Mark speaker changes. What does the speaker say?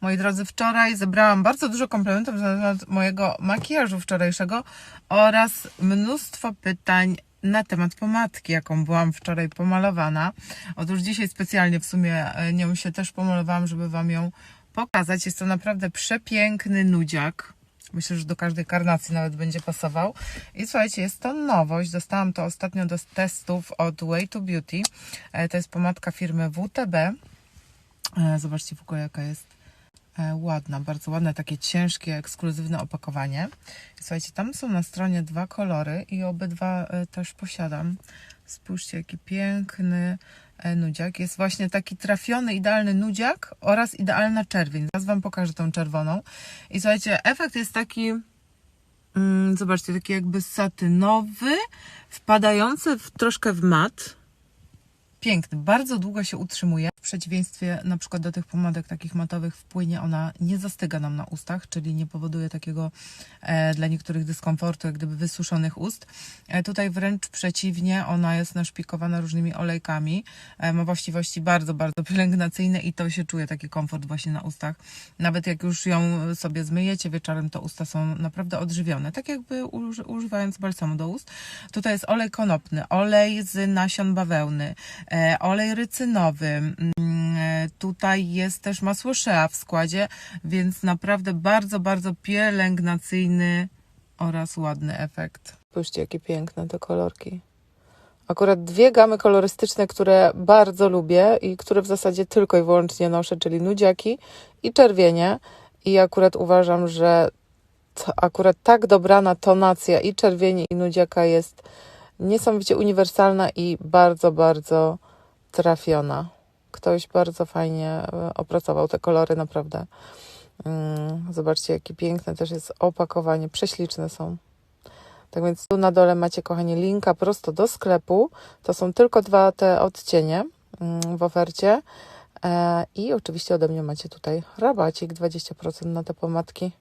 Speaker 1: Moi drodzy, wczoraj zebrałam bardzo dużo komplementów na temat mojego makijażu wczorajszego oraz mnóstwo pytań na temat pomadki, jaką byłam wczoraj pomalowana. Otóż dzisiaj specjalnie w sumie e, nią się też pomalowałam, żeby Wam ją pokazać. Jest to naprawdę przepiękny nudziak. Myślę, że do każdej karnacji nawet będzie pasował. I słuchajcie, jest to nowość. Dostałam to ostatnio do testów od Way to Beauty. E, To jest pomadka firmy WTB. E, Zobaczcie w ogóle jaka jest ładna, bardzo ładne, takie ciężkie, ekskluzywne opakowanie. Słuchajcie, tam są na stronie dwa kolory i obydwa e, też posiadam. Spójrzcie, jaki piękny e, nudziak. Jest właśnie taki trafiony, idealny nudziak oraz idealna czerwień. Zaraz Wam pokażę tą czerwoną. I słuchajcie, efekt jest taki, mm, zobaczcie, taki jakby satynowy, wpadający w, troszkę w mat piękny, bardzo długo się utrzymuje. W przeciwieństwie na przykład do tych pomadek takich matowych w płynie ona nie zastyga nam na ustach, czyli nie powoduje takiego e, dla niektórych dyskomfortu, jak gdyby wysuszonych ust. E, tutaj wręcz przeciwnie, ona jest naszpikowana różnymi olejkami. E, ma właściwości bardzo, bardzo pielęgnacyjne i to się czuje taki komfort właśnie na ustach. Nawet jak już ją sobie zmyjecie wieczorem, to usta są naprawdę odżywione. Tak jakby uży, używając balsamu do ust. Tutaj jest olej konopny, olej z nasion bawełny, olej rycynowy. mm, e, Tutaj jest też masło shea w składzie, więc naprawdę bardzo, bardzo pielęgnacyjny oraz ładny efekt. Spójrzcie, jakie piękne te kolorki. Akurat dwie gamy kolorystyczne, które bardzo lubię i które w zasadzie tylko i wyłącznie noszę, czyli nudziaki i czerwienie. I akurat uważam, że akurat tak dobrana tonacja i czerwieni i nudziaka jest niesamowicie uniwersalna i bardzo, bardzo trafiona. Ktoś bardzo fajnie e, opracował te kolory, naprawdę. Mm, Zobaczcie, jakie piękne też jest opakowanie, prześliczne są. Tak więc tu na dole macie, kochani, linka prosto do sklepu. To są tylko dwa te odcienie mm, w ofercie. E, I oczywiście ode mnie macie tutaj rabacik 20% na te pomadki.